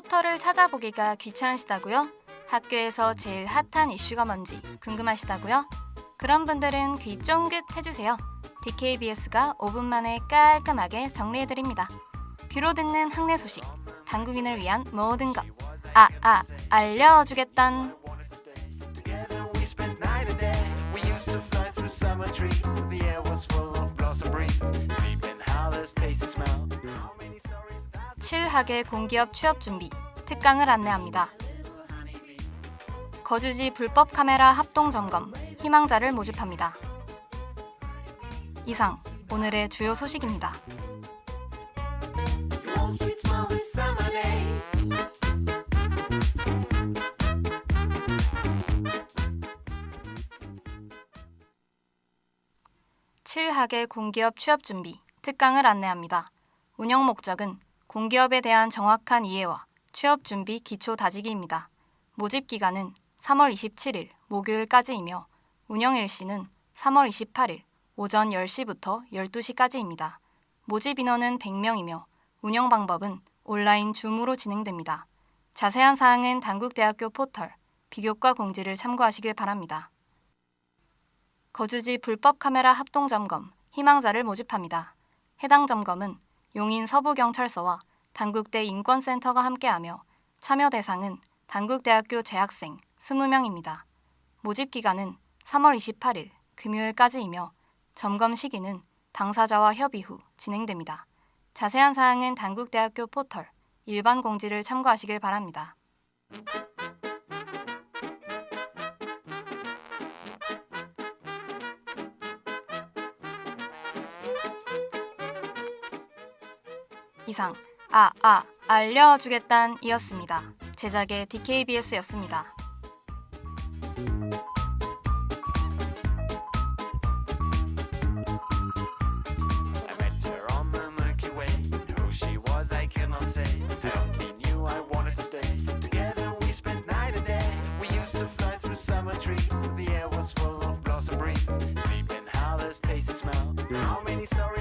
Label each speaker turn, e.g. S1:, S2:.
S1: 포털을 찾아보기가 귀찮으시다고요? 학교에서 제일 핫한 이슈가 뭔지 궁금하시다고요? 그런 분들은 귀 쫑긋 해주세요. DKBS가 5분 만에 깔끔하게 정리해드립니다. 귀로 듣는 학내 소식, 당국인을 위한 모든 것. 아, 아, 알려주겠단. 7학의 공기업 취업 준비 특강을 안내합니다. 거주지 불법 카메라 합동 점검 희망자를 모집합니다. 이상 오늘의 주요 소식입니다. 7학의 공기업 취업 준비 특강을 안내합니다. 운영 목적은 공기업에 대한 정확한 이해와 취업 준비 기초 다지기입니다. 모집 기간은 3월 27일 목요일까지이며 운영 일시는 3월 28일 오전 10시부터 12시까지입니다. 모집 인원은 100명이며 운영 방법은 온라인 줌으로 진행됩니다. 자세한 사항은 단국대학교 포털 비교과 공지를 참고하시길 바랍니다. 거주지 불법 카메라 합동 점검 희망자를 모집합니다. 해당 점검은 용인 서부경찰서와 단국대 인권센터가 함께하며 참여 대상은 단국대학교 재학생 20명입니다. 모집 기간은 3월 28일 금요일까지이며 점검 시기는 당사자와 협의 후 진행됩니다. 자세한 사항은 단국대학교 포털 일반 공지를 참고하시길 바랍니다. 이상 아아 아, 알려주겠단 이었습니다. 제작의 DKBS였습니다.
S2: summer trees. The air was full of blossom breeze. Sleep in hollows, taste and smell. How many stories?